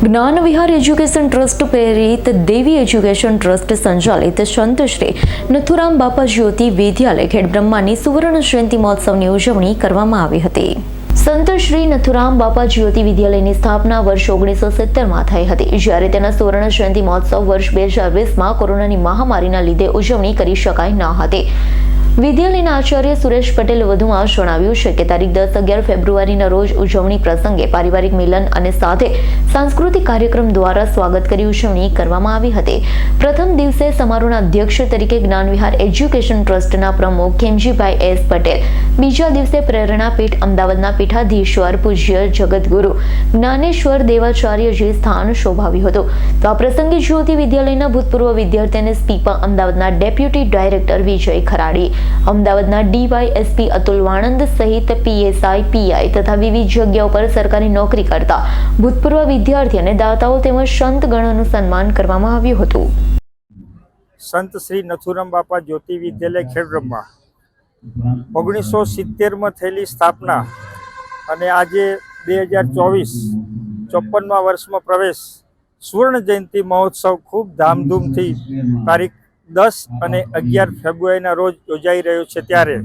જ્ઞાન વિહાર education trust પ્રેરિત દેવી education trust સંચાલિત સંત શ્રી નથુરામ બાપા જ્યોતિ વિદ્યાલય ખેડબ્રહ્માની સુવર્ણ જયંતિ મહોત્સવની ઉજવણી કરવામાં આવી હતી. સંત શ્રી નથુરામ બાપા જ્યોતિ વિદ્યાલયની સ્થાપના વર્ષ ઓગણીસો સિત્તેરમાં થઈ હતી. જ્યારે તેના સુવર્ણ જયંતિ મહોત્સવ વર્ષ બે હજાર વીસમાં કોરોનાની મહામારીના લીધે ઉજવણી કરી શકાય ન હતી. વિદ્યાલયના આચાર્ય સુરેશ પટેલ વધુમાં જણાવ્યું છે કે તારીખ દસ અગિયાર ફેબ્રુઆરીના રોજ ઉજવણી પ્રસંગે પારિવારિક મિલન અને સાથે સાંસ્કૃતિક કાર્યક્રમ દ્વારા સ્વાગત કરી ઉજવણી કરવામાં આવી હતી. પ્રથમ દિવસે સમારોહના અધ્યક્ષ તરીકે જ્ઞાનવિહાર એજ્યુકેશન ટ્રસ્ટના પ્રમુખ ખેમજીભાઈ એસ પટેલ, બીજા દિવસે પ્રેરણાપીઠ અમદાવાદના પીઠાધીશ્વર પૂજ્ય જગતગુરુ જ્ઞાનેશ્વર દેવાચાર્યજી સ્થાન શોભાવ્યું હતું. તો આ પ્રસંગે જ્યોતિ વિદ્યાલયના ભૂતપૂર્વ વિદ્યાર્થી અને સ્પીપા અમદાવાદના ડેપ્યુટી ડાયરેક્ટર વિજય ખરાડી અમદાવાદના ડીવાયએસપી અતુલ વાણંદ સહિત પીએસઆઈ, પીઆઈ તથા વિવિધ જગ્યાઓ પર સરકારી નોકરી કરતા ભૂતપૂર્વ વિદ્યાર્થી અને દાતાઓ તેમજ સંત સન્માન કરવામાં આવ્યું હતું. સંત શ્રી નથુરામ બાપા જ્યોતિ વિદ્યાલય ખેડબ્રહ્મા. ઓગણીસો સિત્તેરમાં થયેલી સ્થાપના અને આજે બે હજાર ચોવીસ ચોપનમાં વર્ષમાં પ્રવેશ સુવર્ણ જયંતિ મહોત્સવ ખૂબ ધામધૂમથી તારીખ દસ અને અગિયાર ફેબ્રુઆરીના રોજ યોજાઈ રહ્યો છે ત્યારે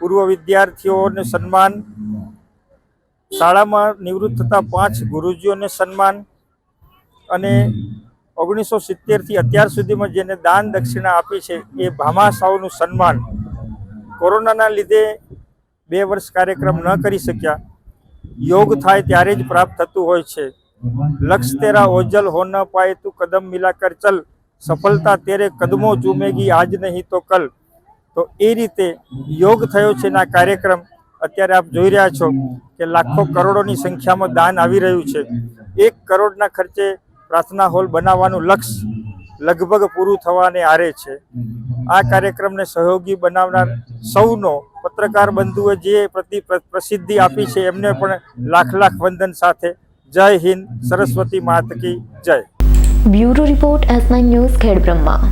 પૂર્વ વિદ્યાર્થીઓને સન્માન શાળામાં નિવૃત્ત થતા પાંચ ગુરુજીઓને સન્માન અને ઓગણીસો સિત્તેરથી અત્યાર સુધીમાં જેને દાન દક્ષિણા આપી છે એ ભામાશાઓનું સન્માન. કોરોનાના લીધે બે વર્ષ કાર્યક્રમ ન કરી શક્યા. યોગ થાય ત્યારે જ પ્રાપ્ત થતું હોય છે. લક્ષ તેરા ઓજલ હો ન પાય તું કદમ મિલાકર ચલ. સફળતા તેરે કદમો ચૂમેગી આજ નહીં તો કલ. તો એ રીતે યોગ થયો છે ના કાર્યક્રમ. અત્યારે આપ જોઈ રહ્યા છો કે લાખો કરોડોની સંખ્યામાં દાન આવી રહ્યું છે. એક કરોડના ખર્ચે પ્રાર્થના હોલ બનાવવાનું લક્ષ્ય લગભગ પૂરું થવાને આરે છે. આ કાર્યક્રમને સહયોગી બનાવનાર સૌનો પત્રકાર બંધુએ જે પ્રતિ પ્રસિદ્ધિ આપી છે એમને પણ લાખ લાખ વંદન સાથે. જય હિન્દ, સરસ્વતી માતકી જય. Bureau report S nine news Khedbrahma.